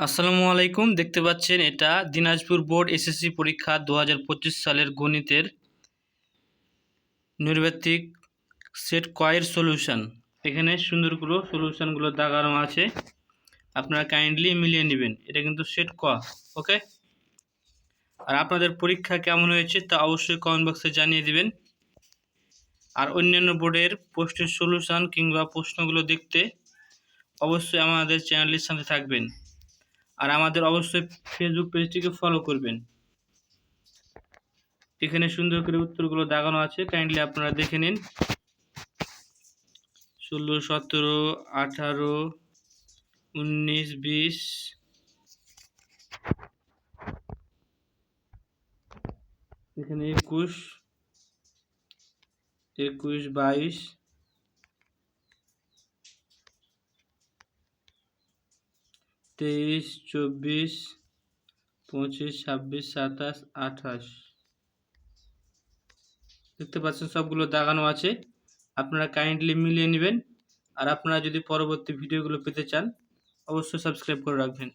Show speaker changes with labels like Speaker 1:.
Speaker 1: আসসালামু আলাইকুম। দেখতে পাচ্ছেন এটা দিনাজপুর বোর্ড এসএসসি পরীক্ষা দু হাজার পঁচিশ সালের গণিতের নৈর্ব্যক্তিক সেট কয়ের সলিউশন এখানে সুন্দর করে সলিউশনগুলো দাগানো আছে। আপনারা কাইন্ডলি মিলিয়ে নেবেন। এটা কিন্তু সেট ক, ওকে? আর আপনাদের পরীক্ষা কেমন হয়েছে তা অবশ্যই কমেন্ট বক্সে জানিয়ে দিবেন। আর অন্যান্য বোর্ডের প্রশ্নের সলিউশন কিংবা প্রশ্নগুলো দেখতে অবশ্যই আমাদের চ্যানেলের সাথে থাকবেন। আর আমাদের অবশ্যই ফেসবুক পেজটিকে ফলো করবেন। এখানে সুন্দর করে উত্তরগুলো দাগানো আছে। কাইন্ডলি আপনারা দেখে নিন। ষোলো, সতেরো, আঠারো, উনিশ, বিশ। এখানে একুশ একুশ, বাইশ। তেইশ, চব্বিশ, পঁচিশ, ছাব্বিশ, সাতাশ, আঠাশ। দেখতে পাচ্ছেন সবগুলো দাগানো আছে। আপনারা কাইন্ডলি মিলিয়ে নেবেন। আর আপনারা যদি পরবর্তী ভিডিওগুলো পেতে চান, অবশ্যই সাবস্ক্রাইব করে রাখবেন।